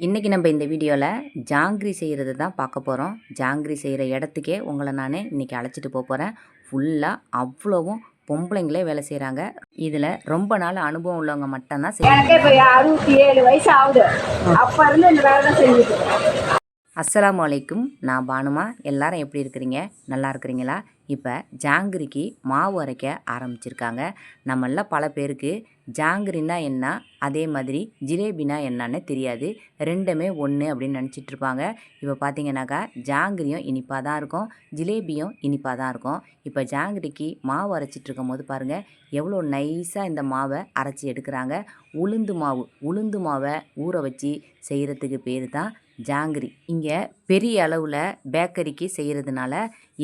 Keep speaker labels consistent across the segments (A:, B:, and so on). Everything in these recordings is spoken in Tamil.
A: இன்றைக்கி நம்ம இந்த வீடியோவில் ஜாங்கிரி செய்கிறது தான் பார்க்க போகிறோம் ஜாங்கிரி செய்கிற இடத்துக்கே உங்களை நான் இன்றைக்கி அழைச்சிட்டு போக போகிறேன் ஃபுல்லாக அவ்வளோவும் பொம்பளைங்களே வேலை செய்கிறாங்க இதில் ரொம்ப நாள் அனுபவம் உள்ளவங்க மட்டும்தான்
B: செய்யறாங்க அறுபத்தி ஏழு வயசு ஆகுது. அப்போ இருந்து இந்த வேலை தான் செஞ்சுட்டு
A: அஸ்லாம் வலைக்கும் நான் பானுமா. எல்லாரும் எப்படி இருக்கிறீங்க? நல்லா இருக்கிறீங்களா? இப்போ ஜாங்கிரிக்கு மாவு அரைக்க ஆரம்பிச்சிருக்காங்க. நம்மள பல பேருக்கு ஜாங்கிரின்னா என்ன? அதே மாதிரி ஜிலேபினா என்னன்னு தெரியாது. ரெண்டுமே ஒன்று அப்படின்னு நினச்சிட்டு இருப்பாங்க. இப்போ பார்த்தீங்கன்னாக்கா ஜாங்கிரியும் இனிப்பாக தான் இருக்கும். ஜிலேபியும் இனிப்பாக தான் இருக்கும். இப்போ ஜாங்கிரிக்கு மாவு அரைச்சிட்டு இருக்கும் போது பாருங்கள் எவ்வளோ நைஸாக இந்த மாவை அரைச்சி எடுக்கிறாங்க. உளுந்து மாவு உளுந்து மாவை ஊற வச்சு செய்கிறதுக்கு பேர் தான் ஜாங்கிரி. இங்கே பெரிய அளவில் பேக்கரிக்கு செய்கிறதுனால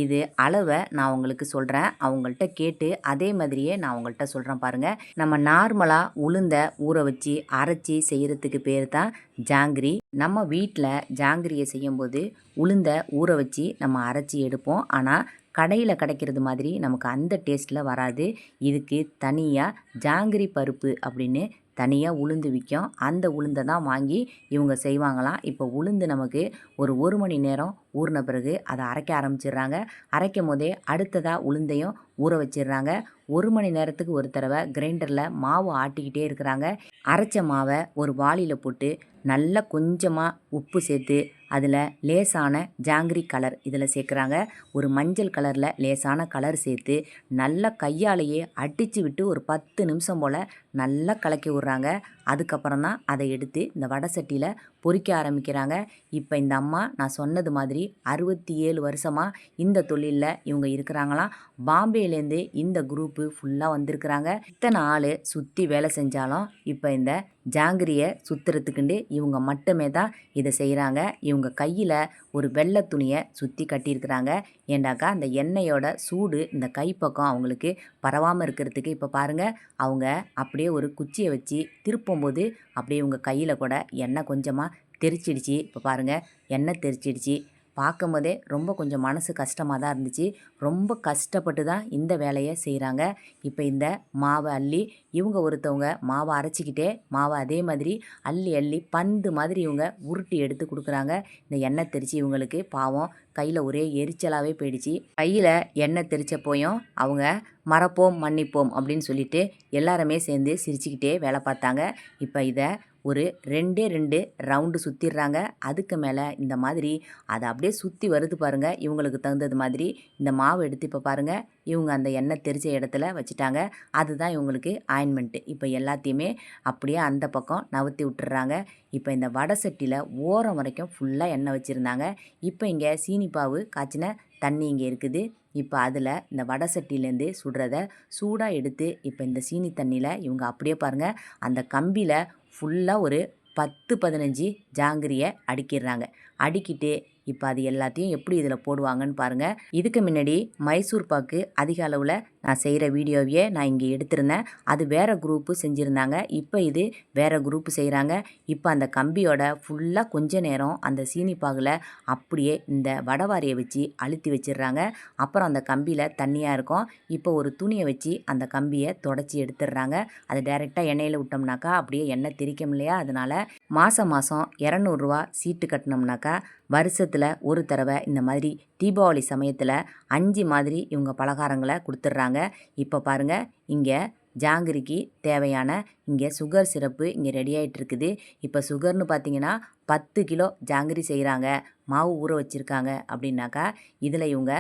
A: இது அளவை நான் உங்களுக்கு சொல்கிறேன் அவங்கள்ட்ட கேட்டு அதே மாதிரியே நான் உங்கள்கிட்ட சொல்கிறேன் பாருங்கள் நம்ம நார்மலாக உளுந்த ஊற வச்சு அரைச்சி செய்கிறதுக்கு பேர் தான் ஜாங்கிரி. நம்ம வீட்டில் ஜாங்கிரியை செய்யும்போது உளுந்த ஊற வச்சு நம்ம அரைச்சி எடுப்போம். ஆனால் கடையில் கிடைக்கிறது மாதிரி நமக்கு அந்த டேஸ்ட்டில் வராது. இதுக்கு தனியாக ஜாங்கிரி பருப்பு அப்படின்னு தனியாக உளுந்து விற்கும். அந்த உளுந்தை தான் வாங்கி இவங்க செய்வாங்களாம். இப்போ உளுந்து நமக்கு ஒரு ஒரு மணி நேரம் ஊறின பிறகு அதை அரைக்க ஆரம்பிச்சிடுறாங்க. அரைக்கும் போதே அடுத்ததாக உளுந்தையும் ஊற வச்சிடுறாங்க. ஒரு மணி நேரத்துக்கு ஒரு தடவை கிரைண்டரில் மாவு ஆட்டிக்கிட்டே இருக்கிறாங்க. அரைச்ச மாவை ஒரு வாளியில் போட்டு நல்லா கொஞ்சமாக உப்பு சேர்த்து அதில் லேசான ஜாங்கிரி கலர் இதில் சேர்க்குறாங்க. ஒரு மஞ்சள் கலரில் லேசான கலர் சேர்த்து நல்லா கையாலேயே அடித்து விட்டு ஒரு பத்து நிமிஷம் போல் நல்லா கலக்கி விட்றாங்க. அதுக்கப்புறம் தான் அதை எடுத்து இந்த வடை சட்டியில் பொறிக்க ஆரம்பிக்கிறாங்க. இப்போ இந்த அம்மா நான் சொன்னது மாதிரி அறுபத்தி ஏழு வருஷமாக இந்த தொழிலில் இவங்க இருக்கிறாங்களாம். பாம்பேலேருந்து இந்த குரூப்பு ஃபுல்லாக வந்திருக்கிறாங்க. இத்தனை ஆள் சுற்றி வேலை செஞ்சாலும் இப்போ இந்த ஜாங்கிரியை சுற்றுறதுக்குண்டு இவங்க மட்டுமே தான் இதை செய்கிறாங்க இவங்க கையில் ஒரு வெள்ளை துணியை சுற்றி கட்டியிருக்கிறாங்க. ஏண்டாக்கா அந்த எண்ணெயோட சூடு இந்த கைப்பக்கம் அவங்களுக்கு பரவாமல் இருக்கிறதுக்கு இப்போ பாருங்கள் அவங்க அப்படியே ஒரு குச்சியை வச்சு திருப்பும்போது அப்படியே இவங்க கையில் கூட எண்ணெய் கொஞ்சமாக தெரிச்சிடுச்சு. இப்போ பாருங்கள் எண்ணெய் தெரிச்சிடுச்சு? பார்க்கும் போதே ரொம்ப கொஞ்சம் மனசு கஷ்டமாக தான் இருந்துச்சு. ரொம்ப கஷ்டப்பட்டு தான் இந்த வேலையை செய்கிறாங்க இப்போ இந்த மாவை அள்ளி இவங்க ஒருத்தவங்க மாவை அரைச்சிக்கிட்டே மாவை அதே மாதிரி அள்ளி அள்ளி பந்து மாதிரி இவங்க உருட்டி எடுத்து கொடுக்குறாங்க. இந்த எண்ணெய் தெரிச்சு இவங்களுக்கு பாவம் கையில் ஒரே எரிச்சலாகவே போயிடுச்சு. கையில் எண்ணெய் தெரிச்ச போயும் அவங்க மறப்போம் மன்னிப்போம் அப்படின்னு சொல்லிட்டு எல்லாருமே சேர்ந்து சிரிச்சுக்கிட்டே வேலை பார்த்தாங்க. இப்போ இதை ஒரு ரெண்டே ரெண்டு ரவுண்டு சுற்றிடுறாங்க அதுக்கு மேலே இந்த மாதிரி அதை அப்படியே சுற்றி வருது பாருங்கள் இவங்களுக்கு தகுந்தது மாதிரி இந்த மாவு எடுத்து இப்போ பாருங்கள் இவங்க அந்த எண்ணெய் தெரிச்ச இடத்துல வச்சுட்டாங்க. அதுதான் இவங்களுக்கு ஆயின்மெண்ட்டு இப்போ எல்லாத்தையுமே அப்படியே அந்த பக்கம் நவுத்தி விட்டுறாங்க இப்போ இந்த வடை சட்டியில் ஓரம் வரைக்கும் ஃபுல்லாக எண்ணெய் வச்சுருந்தாங்க. இப்போ இங்கே சீனிப்பாவு காய்ச்சின தண்ணி இங்கே இருக்குது. இப்போ அதில் இந்த வடை சட்டிலேருந்து சுடுறத சூடாக எடுத்து இப்போ இந்த சீனி தண்ணியில் இவங்க அப்படியே பாருங்கள் அந்த கம்பியில் ஃபுல்லாக ஒரு பத்து பதினஞ்சு ஜாங்கிரியை அடுக்கிடுறாங்க. அடுக்கிட்டு இப்போ அது எல்லாத்தையும் எப்படி இதில் போடுவாங்கன்னு பாருங்கள் இதுக்கு முன்னாடி மைசூர் பாக்கு அதிக அளவில் நான் செய்கிற வீடியோவையே நான் இங்கே எடுத்திருந்தேன். அது வேறு குரூப்பு செஞ்சுருந்தாங்க. இப்போ இது வேறு குரூப்பு செய்கிறாங்க. இப்போ அந்த கம்பியோட ஃபுல்லாக கொஞ்ச நேரம் அந்த சீனி பாகில் அப்படியே இந்த வடவாரியை வச்சு அழுத்தி வச்சிடுறாங்க. அப்புறம் அந்த கம்பியில் தண்ணியாக இருக்கும். இப்போ ஒரு துணியை வச்சு அந்த கம்பியை தொடச்சி எடுத்துடுறாங்க. அது டைரெக்டாக எண்ணெயில் விட்டோம்னாக்கா அப்படியே எண்ணெய் திரிக்கும் இல்லையா? அதனால் மாதம் மாதம் இரநூறுவா சீட்டு கட்டினோம்னாக்கா வருஷத்தில் ஒரு தடவை இந்த மாதிரி தீபாவளி சமயத்தில் அஞ்சு மாதிரி இவங்க பலகாரங்களை கொடுத்துட்றாங்க. இப்போ பாருங்கள் இங்கே ஜாங்கிரிக்கு தேவையான இங்கே சுகர் சிரப்பு இங்கே ரெடி ஆகிட்டு இருக்குது இப்போ சுகர்னு பார்த்தீங்கன்னா பத்து கிலோ ஜாங்கிரி செய்கிறாங்க மாவு ஊற வச்சுருக்காங்க அப்படின்னாக்கா இதில் இவங்க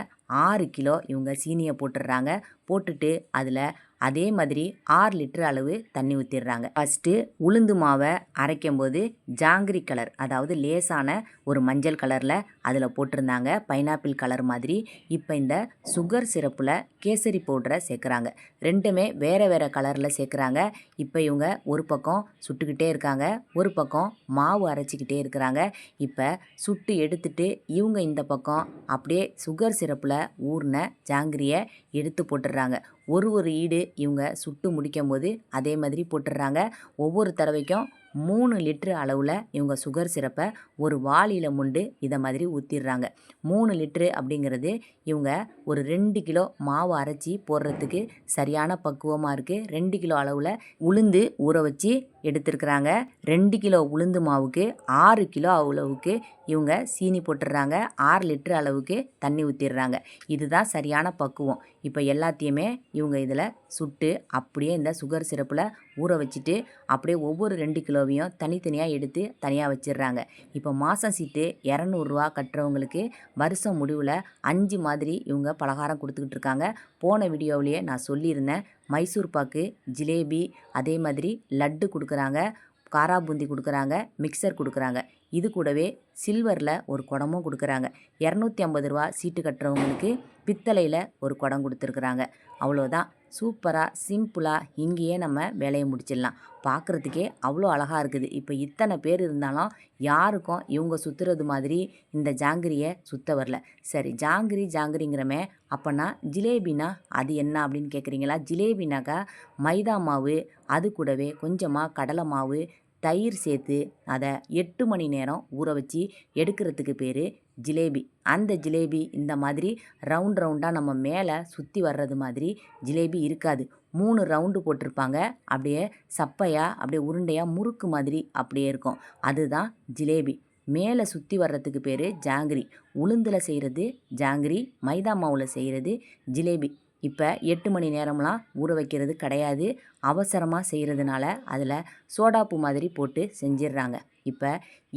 A: ஆறு கிலோ இவங்க சீனியை போட்டுடுறாங்க. போட்டுட்டு அதில் அதே மாதிரி ஆறு லிட்டர் அளவு தண்ணி ஊற்றிடுறாங்க ஃபஸ்ட்டு உளுந்து மாவை அரைக்கும் போது ஜாங்கிரி கலர் அதாவது லேசான ஒரு மஞ்சள் கலரில் அதில் போட்டிருந்தாங்க. பைனாப்பிள் கலர் மாதிரி இப்போ இந்த சுகர் சிரப்பில் கேசரி பவுடரை சேர்க்குறாங்க. ரெண்டுமே வேறு வேறு கலரில் சேர்க்குறாங்க. இப்போ இவங்க ஒரு பக்கம் சுட்டுக்கிட்டே இருக்காங்க ஒரு பக்கம் மாவு அரைச்சிக்கிட்டே இருக்கிறாங்க. இப்போ சுட்டு எடுத்துட்டு இவங்க இந்த பக்கம் அப்படியே சுகர் சிரப்பில் ஊறின ஜாங்கிரியை எடுத்து போட்டுடுறாங்க. ஒரு ஒரு ஈடு இவங்க சுட்டு முடிக்கும் போது அதே மாதிரி போட்டுடுறாங்க. ஒவ்வொரு தடவைக்கும் மூணு லிட்ரு அளவில் இவங்க சுகர் சிரப்பை ஒரு வாளியில் முண்டு இதை மாதிரி ஊற்றிடுறாங்க மூணு லிட்ரு அப்படிங்கிறது இவங்க ஒரு ரெண்டு கிலோ மாவு அரைச்சி போடுறதுக்கு சரியான பக்குவமாக இருக்குது ரெண்டு கிலோ அளவில் உளுந்து ஊற வச்சு எடுத்துருக்குறாங்க. ரெண்டு கிலோ உளுந்து மாவுக்கு ஆறு கிலோ அளவுக்கு இவங்க சீனி போட்டுடுறாங்க ஆறு லிட்டர் அளவுக்கு தண்ணி ஊற்றிடுறாங்க இதுதான் சரியான பக்குவம். இப்போ எல்லாத்தையுமே இவங்க இதில் சுட்டு அப்படியே இந்த சுகர் சிரப்பில் ஊற வச்சுட்டு அப்படியே ஒவ்வொரு ரெண்டு கிலோவையும் தனித்தனியாக எடுத்து தனியாக வச்சிடுறாங்க. இப்போ மாதம் சீட்டு இரநூறுவா கட்டுறவங்களுக்கு வருஷம் முடிவில் அஞ்சு மாதிரி இவங்க பலகாரம் கொடுத்துக்கிட்டு இருக்காங்க. போன வீடியோவிலேயே நான் சொல்லியிருந்தேன். மைசூர் பாக்கு ஜிலேபி அதே மாதிரி லட்டு கொடுக்குறாங்க காரா பூந்தி கொடுக்குறாங்க மிக்சர் கொடுக்குறாங்க. இது கூடவே சில்வரில் ஒரு குடமும் கொடுக்குறாங்க. இரநூத்தி ஐம்பது ரூபா சீட்டு கட்டுறவங்களுக்கு பித்தளையில் ஒரு குடம் கொடுத்துருக்குறாங்க. அவ்வளோதான் சூப்பராக சிம்பிளாக இங்கேயே நம்ம வேலையை முடிச்சிடலாம். பார்க்குறதுக்கே அவ்வளோ அழகாக இருக்குது. இப்போ இத்தனை பேர் இருந்தாலும் யாருக்கும் இவங்க சுற்றுறது மாதிரி இந்த ஜாங்கிரியை சுற்ற வரல. சரி ஜாங்கிரி ஜாங்கிரிங்கிறமே அப்போனா ஜிலேபினா அது என்ன அப்படின்னு கேட்குறீங்களா? ஜிலேபினாக்கா மைதா மாவு அது கூடவே கொஞ்சமாக கடலை மாவு தயிர் சேர்த்து அதை எட்டு மணி நேரம் ஊற வச்சு எடுக்கிறதுக்கு பேர் ஜிலேபி. அந்த ஜிலேபி இந்த மாதிரி ரவுண்ட் ரவுண்டாக நம்ம மேலே சுற்றி வர்றது மாதிரி ஜிலேபி இருக்காது. மூணு ரவுண்டு போட்டிருப்பாங்க. அப்படியே சப்பையாக அப்படியே உருண்டையாக முறுக்கு மாதிரி அப்படியே இருக்கும். அதுதான் ஜிலேபி. மேலே சுற்றி வர்றதுக்கு பேர் ஜாங்கிரி. உளுந்தில் செய்கிறது ஜாங்கிரி மைதா மாவில் செய்கிறது ஜிலேபி. இப்போ எட்டு மணி நேரம்லாம் ஊற வைக்கிறது கிடையாது. அவசரமாக செய்கிறதுனால அதில் சோடாப்பு மாதிரி போட்டு செஞ்சிடுறாங்க இப்போ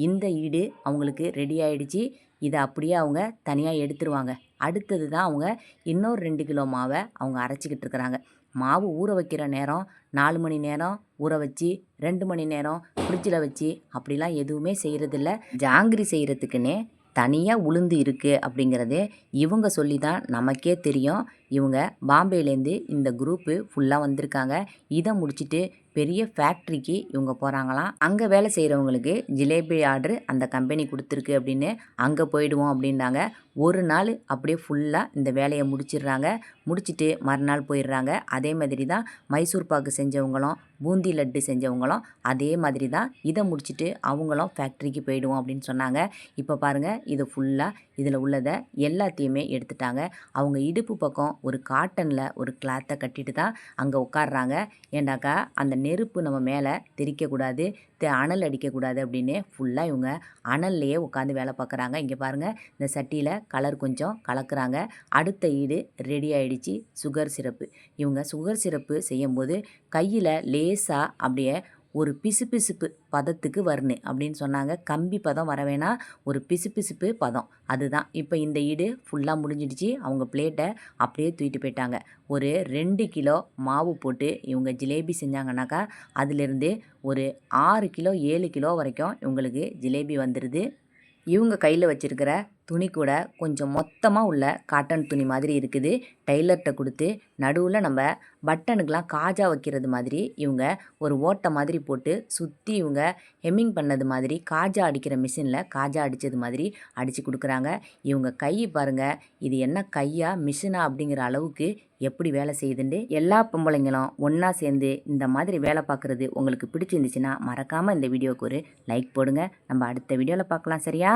A: இந்த ஈடு அவங்களுக்கு ரெடி ஆயிடுச்சு. இதை அப்படியே அவங்க தனியாக எடுத்துருவாங்க. அடுத்தது தான் அவங்க இன்னொரு ரெண்டு கிலோ மாவை அவங்க அரைச்சிக்கிட்டு இருக்கிறாங்க. மாவு ஊற வைக்கிற நேரம் நாலு மணி நேரம் ஊற வச்சு ரெண்டு மணி நேரம் ஃப்ரிட்ஜில் வச்சு அப்படிலாம் எதுவுமே செய்கிறதில்ல ஜாங்கிரி செய்கிறதுக்குன்னே தனியாக உளுந்து இருக்குது அப்படிங்கிறது இவங்க சொல்லி தான் நமக்கே தெரியும். இவங்க பாம்பேலேருந்து இந்த குரூப்பு ஃபுல்லாக வந்திருக்காங்க. இதை முடிச்சுட்டு பெரிய ஃபேக்ட்ரிக்கு இவங்க போகிறாங்களாம் அங்கே வேலை செய்கிறவங்களுக்கு ஜிலேபி ஆர்டர் அந்த கம்பெனி கொடுத்துருக்கு அப்படின்னு அங்கே போயிடுவோம் அப்படின்னாங்க ஒரு நாள் அப்படியே ஃபுல்லாக இந்த வேலையை முடிச்சிடுறாங்க. முடிச்சுட்டு மறுநாள் போயிடுறாங்க. அதே மாதிரி தான் மைசூர் பாக்கு செஞ்சவங்களும் பூந்தி லட்டு செஞ்சவங்களும் அதே மாதிரி தான் இதை முடிச்சுட்டு அவங்களும் ஃபேக்ட்ரிக்கு போயிடுவோம் அப்படின்னு சொன்னாங்க. இப்போ பாருங்கள் இது ஃபுல்லாக இதில் உள்ளதை எல்லாத்தையுமே எடுத்துட்டாங்க. அவங்க இடுப்பு பக்கம் ஒரு காட்டனில் ஒரு கிளாத்தை கட்டிட்டு தான் அங்கே உட்காடுறாங்க ஏண்டாக்கா அந்த நெருப்பு நம்ம மேலே தெரிக்கக்கூடாது தெ- அனல் அடிக்கக்கூடாது அப்படின்னு ஃபுல்லாக இவங்க அனல்லையே உட்காந்து வேலை பார்க்குறாங்க. இங்கே பாருங்கள் இந்த சட்டியில் கலர் கொஞ்சம் கலக்குறாங்க. அடுத்த ஈடு ரெடி ஆயிடுச்சு சுகர் சிரப்பு இவங்க சுகர் சிரப்பு செய்யும்போது கையில் லேசாக அப்படியே ஒரு பிசுபிசுப்பு பதத்துக்கு வரணும் அப்படின்னு சொன்னாங்க. கம்பி பதம் வரவேனா ஒரு பிசுபிசுப்பு பதம். அதுதான். இப்போ இந்த ஈடு ஃபுல்லாக முடிஞ்சிடுச்சு. அவங்க பிளேட்டை அப்படியே தூக்கிட்டு போயிட்டாங்க. ஒரு ரெண்டு கிலோ மாவு போட்டு இவங்க ஜிலேபி செஞ்சாங்கனாக்கா அதிலிருந்து ஒரு ஆறு கிலோ ஏழு கிலோ வரைக்கும் இவங்களுக்கு ஜிலேபி வந்துடுது இவங்க கையில் வச்சுருக்கிற துணி கூட கொஞ்சம் மொத்தமாக உள்ள காட்டன் துணி மாதிரி இருக்குது. டெய்லர்கிட்ட கொடுத்து நடுவில் நம்ம பட்டனுக்கெலாம் காஜா வைக்கிறது மாதிரி இவங்க ஒரு ஓட்டை மாதிரி போட்டு சுற்றி இவங்க ஹெம்மிங் பண்ணது மாதிரி காஜா அடிக்கிற மிஷினில் காஜா அடித்தது மாதிரி அடித்து கொடுக்குறாங்க. இவங்க கை பாருங்கள் இது என்ன கையா மிஷினா அப்படிங்கிற அளவுக்கு எப்படி வேலை செய்யுதுண்டு? எல்லா பொம்பளைங்களும் ஒன்றா சேர்ந்து இந்த மாதிரி வேலை பார்க்குறது உங்களுக்கு பிடிச்சிருந்துச்சுன்னா மறக்காமல் இந்த வீடியோவுக்கு ஒரு லைக் போடுங்க. நம்ம அடுத்த வீடியோவில் பார்க்கலாம் சரியா?